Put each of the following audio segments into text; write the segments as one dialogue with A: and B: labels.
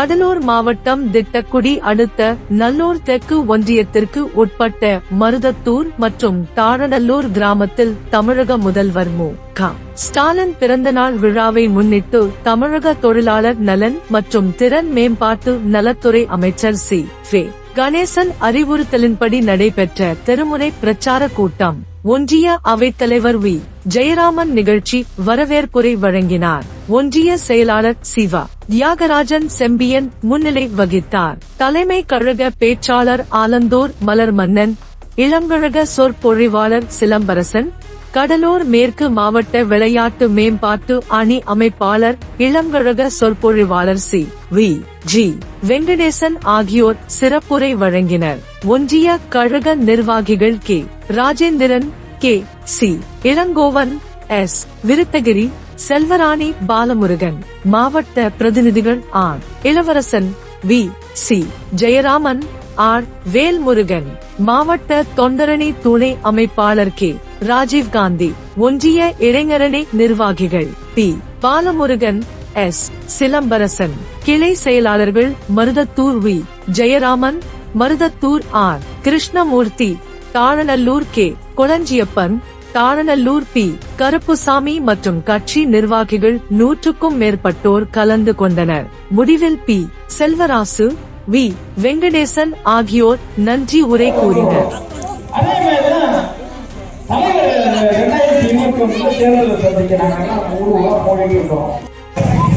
A: கடலூர் மாவட்டம் திட்டக்குடி அடுத்த நல்லூர் தெற்கு ஒன்றியத்திற்கு உட்பட்ட மருதத்தூர் மற்றும் தாரநல்லூர் கிராமத்தில் தமிழக முதல்வர் மு. க. ஸ்டாலின் பிறந்தநாள் விழாவை முன்னிட்டு தமிழக தொழிலாளர் நலன் மற்றும் திறன் மேம்பாட்டு நலத்துறை அமைச்சர் சி. வே கணேசன் அறிவுறுத்தலின்படி நடைபெற்ற தெருமுறை பிரச்சார கூட்டம் ஒன்றிய அவைத்தலைவர் வி. ஜெயராமன் நிகழ்ச்சி வரவேற்புரை வழங்கினார். ஒன்றிய செயலாளர் சிவா தியாகராஜன் செம்பியன் முன்னிலை வகித்தார். தலைமை கழக பேச்சாளர் ஆலந்தூர் மலர்மன்னன் இளங்கழக சொற்பொழிவாளர் சிலம்பரசன் கடலூர் மேற்கு மாவட்ட விளையாட்டு மேம்பாட்டு அணி அமைப்பாளர் இளங்கழக சொற்பொழிவாளர் சி. வி. ஜி. வெங்கடேசன் ஆகியோர் சிறப்புரை வழங்கினர். ஒன்றிய கழக நிர்வாகிகள் K. Rajendran K. C. Elangovan S. Viruthagiri Selvarani Balamurugan. மாவட்ட பிரதிநிதிகள் R. Ilavarasan V. C. Jayaraman R. Velmurugan மாவட்ட தொண்டரணி துணை அமைப்பாளர் கே. ராஜீவ் காந்தி ஒன்றிய இளைஞரணி நிர்வாகிகள் பி. பாலமுருகன் எஸ். சிலம்பரசன் கிளை செயலாளர்கள் Maruthathur V. Jayaraman Maruthathur R. Krishnamoorthy Thazhanallur K. Kolanjiyappan Thazhanallur P. Karuppusamy மற்றும் கட்சி நிர்வாகிகள் நூற்றுக்கும் மேற்பட்டோர் கலந்து கொண்டனர். முடிவில் பி. செல்வராசு வி. வெங்கடேசன் ஆகியோர் நன்றி உரை கூறினர்.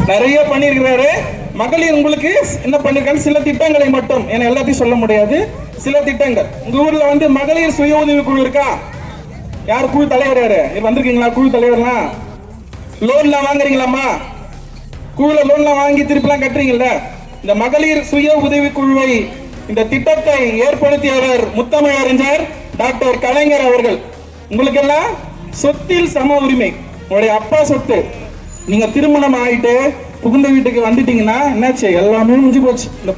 B: நிறைய பண்ணியிருக்கிறாரு. மகளிர் உங்களுக்கு என்ன பண்ணிருக்காங்க சில திட்டங்களை மட்டும். என எல்லாத்தையும் சொல்ல முடியாது. சில திட்டங்கள். உங்க ஊர்ல வந்து மகளிர் சுய உதவி குழு இருக்கா? யார் குழு தலைவர் யாரு? வந்திருக்கீங்களா? குழு தலைவர்னா? லோன்லாம் வாங்குறீங்களாம்மா? குழுல லோன்லாம் வாங்கி திருப்பிலாம் கட்டுறீங்கல்ல? இந்த மகளிர் சுய உதவி குழுவை இந்த திட்டத்தை ஏற்படுத்தியவர் முத்தமிழ் அறிஞர் டாக்டர் கலைஞர் அவர்கள். உங்களுக்கெல்லாம் சொத்தில் சம உரிமை. உங்களுடைய அப்பா சொத்து. நீங்க திருமணம் ஆயிட்டு புகுந்த வீட்டுக்கு வந்துட்டீங்கன்னா என்னாச்சு? எல்லாமே முடிஞ்சு போச்சு. இந்த